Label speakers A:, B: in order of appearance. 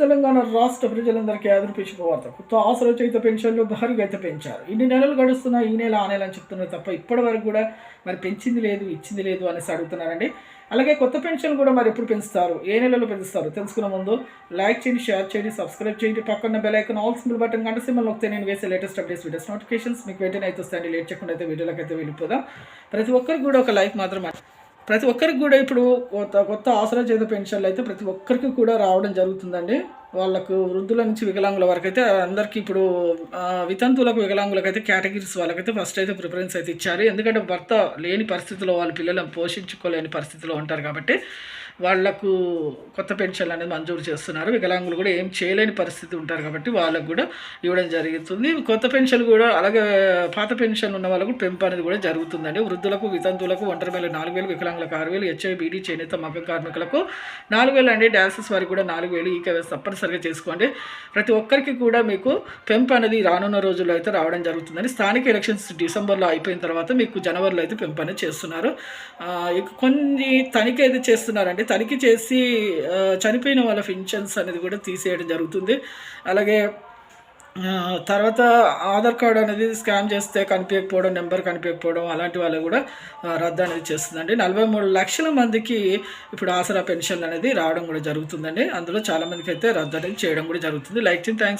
A: తెలంగాణ రాష్ట్ర ప్రజలందరికీ ఎదురు వార్త. కొత్త ఆసరా చేత పెన్షన్లు భారీగా అయితే పెంచారు. ఇన్ని నెలలు గడుస్తున్నా ఈ నెల ఆ నెల అని చెప్తున్నారు తప్ప ఇప్పటి వరకు కూడా మరి పెంచింది లేదు ఇచ్చింది లేదు అనేసి అడుగుతున్నారండి. అలాగే కొత్త పెన్షన్ కూడా మరి ఎప్పుడు పెంచుతారు? ఏ నెలలో పెంచుతారు? తెలుసుకున్న ముందు లైక్ చేయండి షేర్ చేయండి సబ్స్క్రైబ్ చేయండి. పక్కన bell icon or symbol button కంటే సింబల్ నొక్కితే నేను వేసే లేటెస్ట్ అప్డేట్స్ వీడియోస్ నోటిఫికేషన్స్ మీకు వెంటనే అయితే వస్తాయండి. లేట్ చేయకుండా అయితే వీడియోలకు అయితే వెళ్ళిపోదాం. ప్రతి ఒక్కరికి కూడా ఒక లైక్ మాత్రం ప్రతి ఒక్కరికి కూడా ఇప్పుడు కొత్త కొత్త ఆసరా చేత పెన్షన్లు అయితే ప్రతి ఒక్కరికి కూడా రావడం జరుగుతుందండి. వాళ్ళకు వృద్ధుల నుంచి వికలాంగుల వరకు అయితే అందరికీ ఇప్పుడు వితంతువులకు వికలాంగులకు అయితే కేటగిరీస్ వాళ్ళకైతే ఫస్ట్ అయితే ప్రిఫరెన్స్ అయితే ఇచ్చారు. ఎందుకంటే భర్త లేని పరిస్థితిలో వాళ్ళ పిల్లలను పోషించుకోలేని పరిస్థితిలో ఉంటారు కాబట్టి వాళ్ళకు కొత్త పెన్షన్లు అనేది మంజూరు చేస్తున్నారు. వికలాంగులు కూడా ఏం చేయలేని పరిస్థితి ఉంటారు కాబట్టి వాళ్ళకు కూడా ఇవ్వడం జరుగుతుంది. కొత్త పెన్షన్ కూడా అలాగే పాత పెన్షన్ ఉన్న వాళ్ళకు పెంపు అనేది కూడా జరుగుతుందండి. వృద్ధులకు వితంతువులకు ఒంటరి వేలు నాలుగు వేలు వికలాంగులకు ఆరు వేలు హెచ్ఐబిడి చేనేత మగ్గ కార్మికులకు నాలుగు వేలు అండి. డాన్సెస్ వారికి కూడా నాలుగు వేలు ఈ తప్పనిసరిగా చేసుకోండి. ప్రతి ఒక్కరికి కూడా మీకు పెంపు అనేది రానున్న రోజుల్లో అయితే రావడం జరుగుతుందని స్థానిక ఎలక్షన్స్ డిసెంబర్లో అయిపోయిన తర్వాత మీకు జనవరిలో అయితే పెంపు అనేది చేస్తున్నారు. కొన్ని తనిఖీ అయితే చేస్తున్నారండి. తనిఖీ చేసి చనిపోయిన వాళ్ళ పెన్షన్స్ అనేది కూడా తీసేయడం జరుగుతుంది. అలాగే తర్వాత ఆధార్ కార్డు అనేది స్కాన్ చేస్తే కనిపించకపోవడం నెంబర్ కనిపించకపోవడం అలాంటి వాళ్ళు కూడా రద్దు అనేది చేస్తుందండి. నలభై మూడు లక్షల మందికి ఇప్పుడు ఆసరా పెన్షన్ అనేది రావడం కూడా జరుగుతుందండి. అందులో చాలామందికి అయితే రద్దు అనేది చేయడం కూడా జరుగుతుంది. Like thanks.